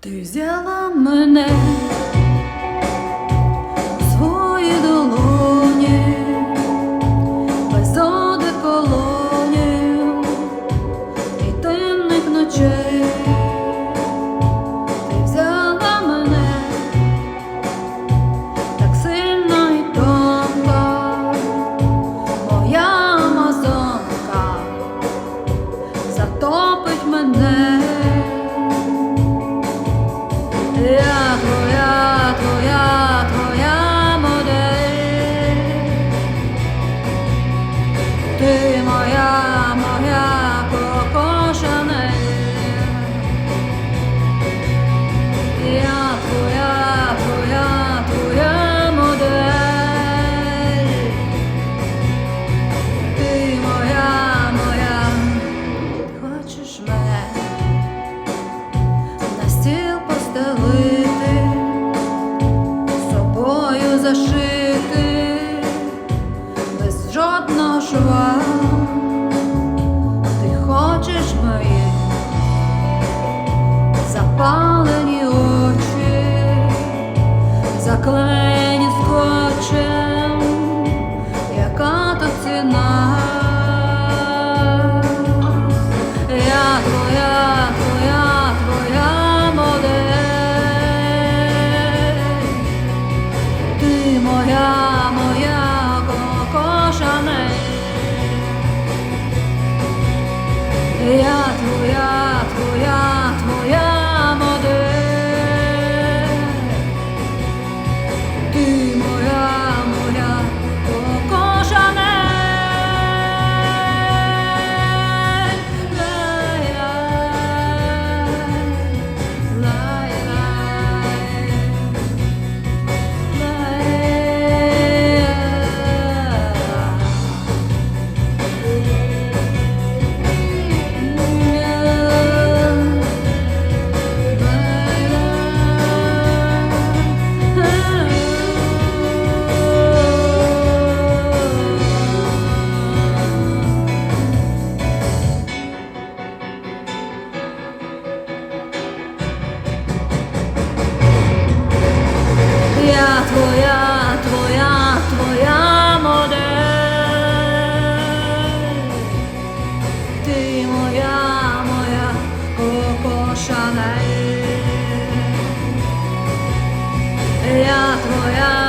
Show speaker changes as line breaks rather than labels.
Ти взяла мене моя, моя Коко Я твоя, твоя, твоя, твоя модель. Ти моя, моя Коко Шанель. Я твоя.